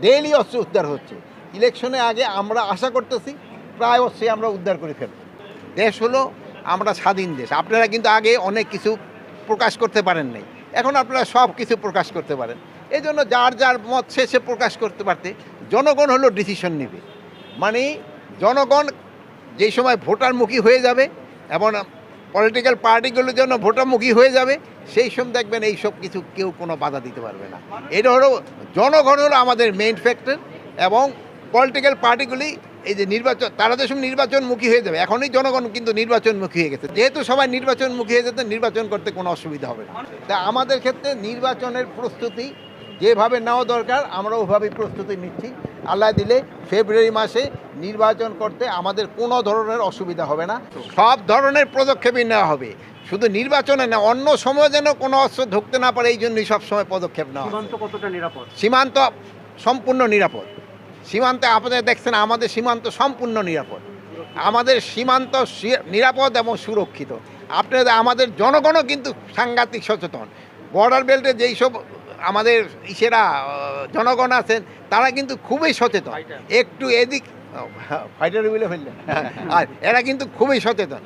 Daily অস্ত্র উদ্ধার হচ্ছে। ইলেকশনে আগে আমরা আশা করতেছি, প্রায় অস্ত্রে আমরা উদ্ধার করে ফেলব। দেশ হলো আমরা স্বাধীন দেশ। আপনারা কিন্তু আগে অনেক কিছু প্রকাশ করতে পারেন নাই। এখন আপনারা সব কিছু প্রকাশ করতে পারেন। এই জন্য যার যার মত শেষে প্রকাশ করতে পারতে, জনগণ হলো ডিসিশন নেবে। মানে জনগণ যেই সময় ভোটারমুখী হয়ে যাবে এবং পলিটিক্যাল পার্টিগুলোর জন্য ভোটামুখী হয়ে যাবে, সেই সময় দেখবেন এই সব কিছু কেউ কোনো বাধা দিতে পারবে না। এটা হলো জনগণ হলো আমাদের মেইন ফ্যাক্টর এবং পলিটিক্যাল পার্টিগুলি এই যে নির্বাচন, তারা তো সব নির্বাচনমুখী হয়ে যাবে। এখনই জনগণ কিন্তু নির্বাচনমুখী হয়ে গেছে। যেহেতু সবাই নির্বাচনমুখী হয়ে যেতে, নির্বাচন করতে কোনো অসুবিধা হবে না। তা আমাদের ক্ষেত্রে নির্বাচনের প্রস্তুতি যেভাবে নেওয়া দরকার আমরা ওভাবেই প্রস্তুতি নিচ্ছি। আল্লাহ দিলে ফেব্রুয়ারি মাসে নির্বাচন করতে আমাদের কোনো ধরনের অসুবিধা হবে না। সব ধরনের পদক্ষেপই নেওয়া হবে। শুধু নির্বাচনে না অন্য সময় যেন কোনো অস্ত্র ঢুকতে না পারে এই জন্যই সবসময় পদক্ষেপ নেওয়া সীমান্ত কতটা নিরাপদ? সীমান্ত সম্পূর্ণ নিরাপদ। সীমান্তে আপনারা দেখছেন আমাদের সীমান্ত সম্পূর্ণ নিরাপদ। আমাদের সীমান্ত নিরাপদ এবং সুরক্ষিত। আপনাদের আমাদের জনগণও কিন্তু সাংঘাতিক সচেতন। বর্ডার বেল্টে যেই সব আমাদের ইসেরা জনগণ আছেন তারা কিন্তু খুবই সচেতন। একটু এদিক ফাইটার বলে ফেললেন। আর এরা কিন্তু খুবই সচেতন।